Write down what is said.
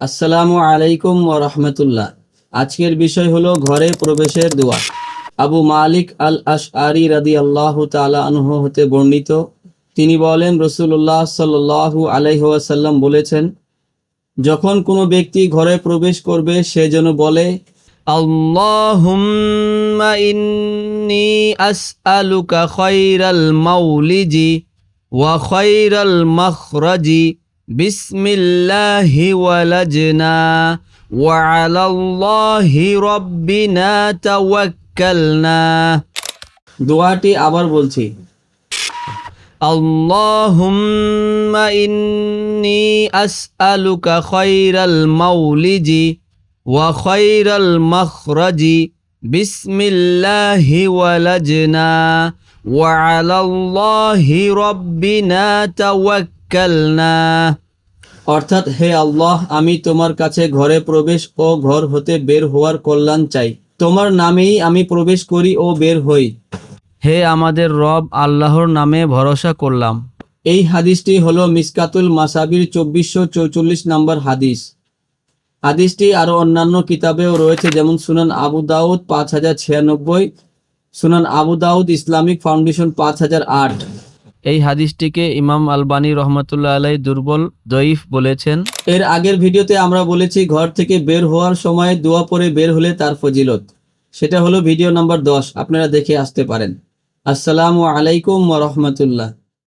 আসসালামু আলাইকুম রাহমাতুল্লাহ। আজকের বিষয় হলো ঘরে প্রবেশের দোয়া। আবু মালিক আল আশ আরি রাদি আল্লাহ আনহু হতে বর্ণিত। তিনি বলেন রসুল্লাহ সাল্লু আলাইহাসাল্লাম বলেছেন, যখন কোনো ব্যক্তি ঘরে প্রবেশ করবে, সে যেন বলে আল্লাহ ওয়া بسم الله ولجنا وعلى الله ربنا توكلنا দোয়াটি আবার বলছি اللهم إني أسألك خير المولج وخير المخرج بسم الله ولجنا وعلى الله ربنا توكلنا অর্থাৎ হে আল্লাহ আমি তোমার কাছে ঘরে প্রবেশ ও ঘর হতে বের হওয়ার কল্যাণ চাই। তোমার নামেই আমি প্রবেশ করি ও বের হই। হে আমাদের রব আল্লাহর নামে ভরসা করলাম। এই হাদিসটি হলো মিসকাতুল মাসাবির চব্বিশশো চৌচল্লিশ নম্বর হাদিস। হাদিসটি আরও অন্যান্য কিতাবেও রয়েছে যেমন সুনান আবু দাউদ পাঁচ হাজার ছিয়ানব্বই সুনান আবু দাউদ ইসলামিক ফাউন্ডেশন পাঁচ হাজার আট। এই হাদিসটিকে ইমাম আলবানী রহমতুল্লাহ আলাই দুর্বল জয়ীফ বলেছেন। এর আগের ভিডিওতে আমরা বলেছি, ঘর থেকে বের হওয়ার সময় দোয়া পরে বের হলে তার ফজিলত। সেটা হলো ভিডিও নাম্বার দশ, আপনারা দেখে আসতে পারেন। আসসালামু আলাইকুম রহমতুল্লাহ রাহমাতুল্লাহ।